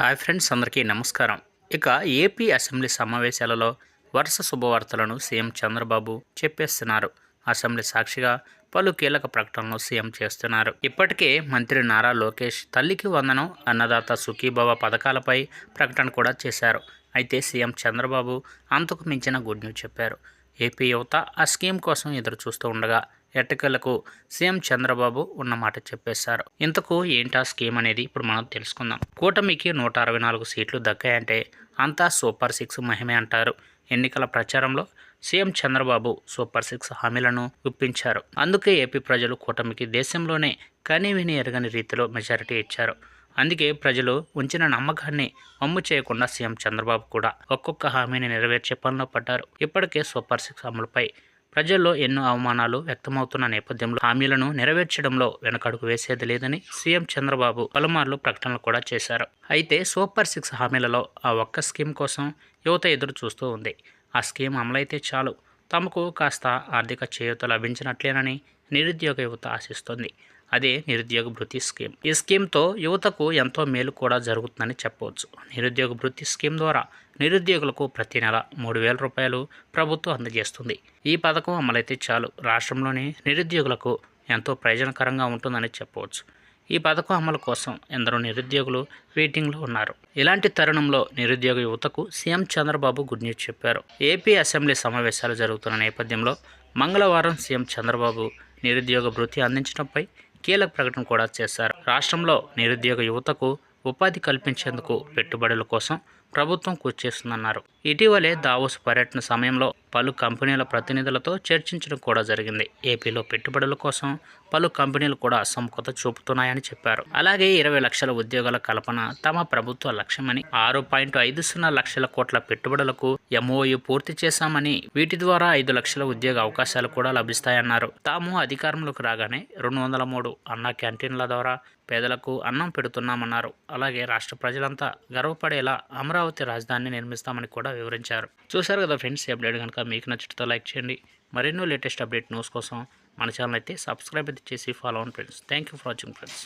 Hi friends అందరికీ నమస్కారం. ఇక ఏపీ అసెంబ్లీ సమావేశాలలో వరుస శుభవార్తలను సీఎం చంద్రబాబు చెప్పేస్తున్నారు. అసెంబ్లీ సాక్షిగా పలు కీలక ప్రకటనలు సీఎం చేస్తున్నారు. ఇప్పటికే మంత్రి నారా లోకేష్ తల్లికి వందనం అన్నదాత సుఖీభవ పథకాలపై ప్రకటన కూడా చేశారు. అయితే సీఎం చంద్రబాబు అంతకు మించిన గుడ్ న్యూస్ చెప్పారు. ఏపీ యువత ఆ స్కీమ్ కోసం ఎదురు చూస్తూ ఉండగా ఎట్టకేలకు సీఎం చంద్రబాబు ఉన్న మాట చెప్పేశారు. ఇంతకు ఏంటా స్కీమ్ అనేది? ఇప్పుడు మనం తెలుసుకుందాం. కూటమికి నూట అరవై నాలుగు సీట్లు దక్కాయంటే అంతా సూపర్ సిక్స్ మహిమే అంటారు. ఎన్నికల ప్రచారంలో సీఎం చంద్రబాబు సూపర్ సిక్స్ హామీలను గుప్పించారు అందుకే ఏపీ ప్రజలు కూటమికి దేశంలోనే కనీ విని ఎరగని రీతిలో మెజారిటీ ఇచ్చారు. అందుకే ప్రజలు ఉంచిన నమ్మకాన్ని అమ్ము చేయకుండా సీఎం చంద్రబాబు కూడా ఒక్కొక్క హామీని నెరవేర్చే పనిలో పడ్డారు. ఇప్పటికే సూపర్ సిక్స్ అమలుపై ప్రజల్లో ఎన్నో అవమానాలు వ్యక్తమవుతున్న నేపథ్యంలో హామీలను నెరవేర్చడంలో వెనకడుగు వేసేది లేదని సీఎం చంద్రబాబు పలుమార్లు ప్రకటనలు కూడా చేశారు. అయితే సూపర్ సిక్స్ హామీలలో ఆ ఒక్క స్కీమ్ కోసం యువత ఎదురు చూస్తూ ఉంది. ఆ స్కీమ్ అమలైతే చాలు. తమకు కాస్త ఆర్థిక చేయూత లభించినట్లేనని నిరుద్యోగ యువత ఆశిస్తోంది. అదే నిరుద్యోగ భృతి స్కీమ్. ఈ స్కీమ్తో యువతకు ఎంతో మేలు కూడా జరుగుతుందని చెప్పవచ్చు. నిరుద్యోగ భృతి స్కీమ్ ద్వారా నిరుద్యోగులకు ప్రతి నెల మూడు వేల రూపాయలు ప్రభుత్వం అందజేస్తుంది. ఈ పథకం అమలైతే చాలు. రాష్ట్రంలోని నిరుద్యోగులకు ఎంతో ప్రయోజనకరంగా ఉంటుందని చెప్పవచ్చు. ఈ పథకం అమలు కోసం ఎందరో నిరుద్యోగులు వెయిటింగ్లో ఉన్నారు. ఇలాంటి తరుణంలో నిరుద్యోగ యువతకు సీఎం చంద్రబాబు గుడ్ న్యూస్ చెప్పారు. ఏపీ అసెంబ్లీ సమావేశాలు జరుగుతున్న నేపథ్యంలో మంగళవారం సీఎం చంద్రబాబు నిరుద్యోగ భృతి అందించడంపై కీలక ప్రకటన కూడా చేశారు. రాష్ట్రంలో నిరుద్యోగ యువతకు ఉపాధి కల్పించేందుకు పెట్టుబడుల కోసం ప్రభుత్వం కృషి చేస్తుందన్నారు ఇటీవలే దావోస్ పర్యటన సమయంలో పలు కంపెనీల ప్రతినిధులతో చర్చించడం కూడా జరిగింది. ఏపీలో పెట్టుబడుల కోసం పలు కంపెనీలు కూడా సముఖత చూపుతున్నాయని చెప్పారు. అలాగే ఇరవై లక్షల ఉద్యోగాల కల్పన తమ ప్రభుత్వ లక్ష్యమని ఆరు పాయింట్ ఐదు సున్నా లక్షల కోట్ల పెట్టుబడులకు ఎంఓయు పూర్తి చేశామని వీటి ద్వారా ఐదు లక్షల ఉద్యోగ అవకాశాలు కూడా లభిస్తాయన్నారు. తాము అధికారంలోకి రాగానే రెండు వందల మూడు అన్న క్యాంటీన్ల ద్వారా పేదలకు అన్నం పెడుతున్నామన్నారు. అలాగే రాష్ట్ర ప్రజలంతా గర్వపడేలా అమరావతి రాజధానిని నిర్మిస్తామని కూడా వివరించారు. చూశారు కదా ఫ్రెండ్స్ ఈ అప్డేట్ కనుక మీకు నచ్చితే లైక్ చేయండి. మరెన్నో లేటెస్ట్ అప్డేట్ న్యూస్ కోసం మన ఛానల్ అయితే సబ్స్క్రైబ్ అయితే చేసి ఫాలో అవ్వండి friends thank you for watching friends